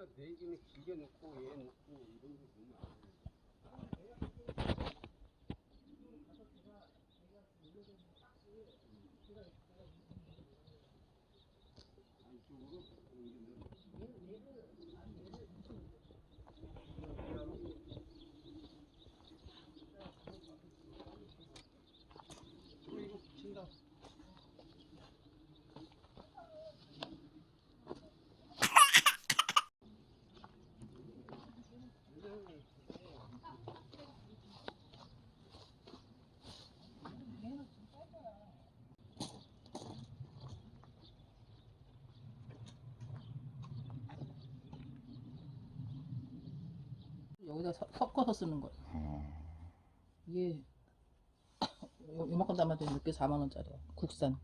그러니까 네 개는 길게 놓고 얘 놓고 이런 거 보면 안 돼. 저 이거 붙인다. 여기다 서- 섞어서 쓰는 거야. 어. 이게 요- 요만큼 담아도 이렇게 4만 원짜리야. 국산.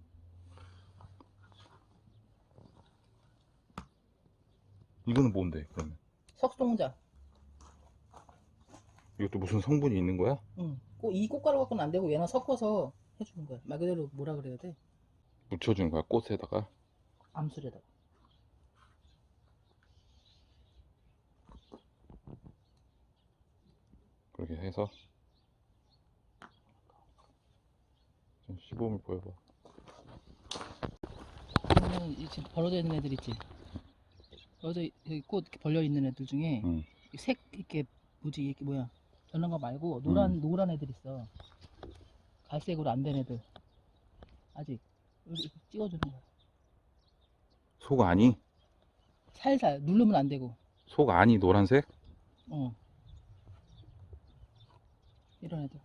이거는 뭔데 그러면? 석송자. 이것도 무슨 성분이 있는 거야? 응. 꼭 이 꽃가루 갖고는 안 되고 얘는 섞어서 해주는 거야. 말 그대로 뭐라 그래야 돼? 묻혀주는 거야 꽃에다가? 암술에다가. 그렇게 해서 좀 시범을 보여봐 그러면 이 지금 벌어져 있는 애들 있지. 여기 꽃 이렇게 벌려 있는 애들 중에 응. 이색 이렇게 뭐지 이게 뭐야? 저런 거 말고 노란 음. 노란 애들 있어. 갈색으로 안 된 애들. 아직 이렇게 찍어주는 거야. 속 안이? 살살 누르면 안 되고. 속 안이 노란색? 어. 이런 애들.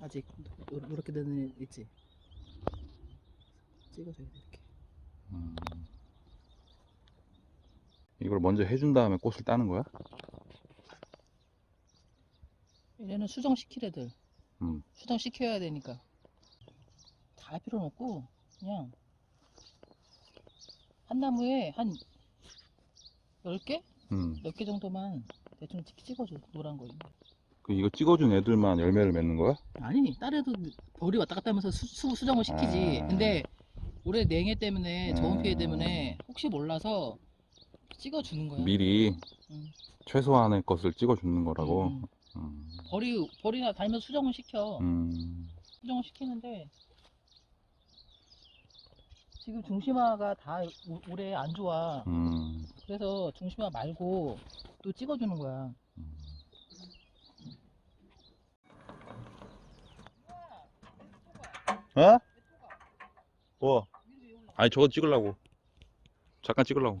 아직 노- 노랗게 되는 애 있지. 찍어줘야 돼 이렇게. 음. 이걸 먼저 해준 다음에 꽃을 따는 거야? 얘는 수정시킬 애들. 음. 수정시켜야 되니까. 다 할 필요는 없고 그냥 한 나무에 한 10개? 음. 몇 개 정도만 대충 찍- 찍어줘 노란 거 그 이거 찍어준 애들만 열매를 맺는 거야? 아니 딸 애도 벌이 왔다 갔다 하면서 수, 수, 수정을 시키지 아. 근데 올해 냉해 때문에 저온 피해 음. 때문에 혹시 몰라서 찍어주는 거야 미리 음. 최소한의 것을 찍어주는 거라고? 음, 음. 음. 벌이 벌이나 다니면서 수정을 시켜 음. 수정을 시키는데 지금 중심화가 다 오- 올해 안 좋아 음. 그래서 중심화 말고 또 찍어주는 거야 어? 뭐? 아니 저거 찍으려고 잠깐 찍으려고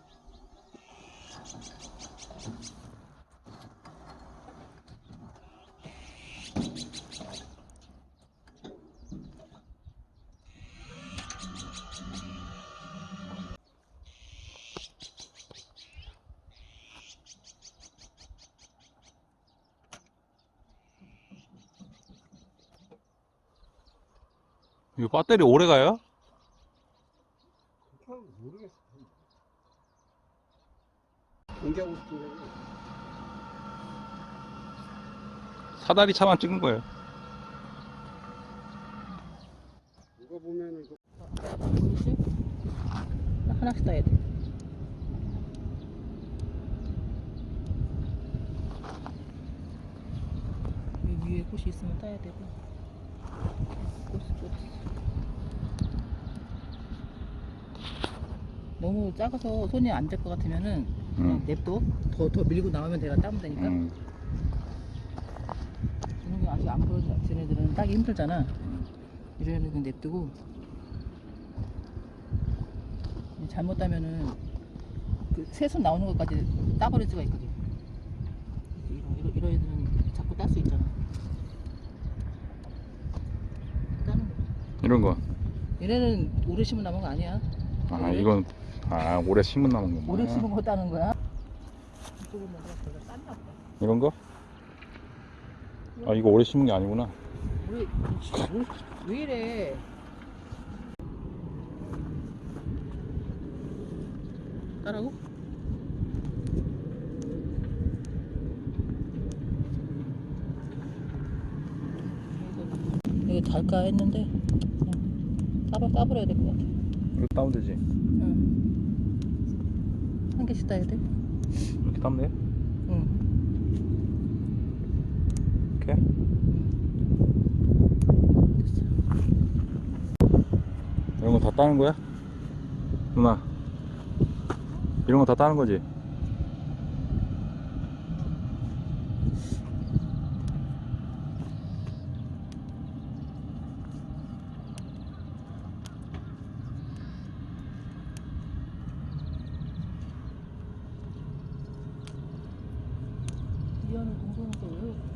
이거 배터리 오래 가요? 그렇게 하면 모르겠어. 공개하고 싶은데. 사다리 차만 찍는 거예요 누가 보면은 이거 보이지? 하나씩 따야 돼 위- 위에 꽃이 있으면 따야 되고 꼬스 꼬스. 너무 작아서 손이 안 될 것 같으면은 그냥 음. 냅둬. 더, 더 밀고 나오면 내가 따면 되니까. 음. 이놈이 아직 안 부러진 애들은 따기 힘들잖아. 이런 애는 그냥 냅두고. 잘못 따면은 그 새순 나오는 것까지 따버릴 수가 있거든. 이런, 이런, 이런 애들은 자꾸 딸 수 있잖아. 따는 거. 이런 거. 얘네는 오래 심은 남은 거 아니야. 아? 이건, 아, 오래 심은 거구나. 오래 심은 거 따는 거야. 이쪽은 뭔가 별로 땄나 보다. 이런 거? 아, 이거 오래 심은 게 아니구나. 왜, 왜, 왜 이래? 따라고? 이거 달까 했는데 따버 따버려야 될 것 같아. 이거 따면 되지. 응. 한 개씩 따야 돼? 이렇게 따면 돼? 응. 이렇게? 됐어. 이런 거 다 따는 거야? 누나. 이런 거 다 따는 거지? 미안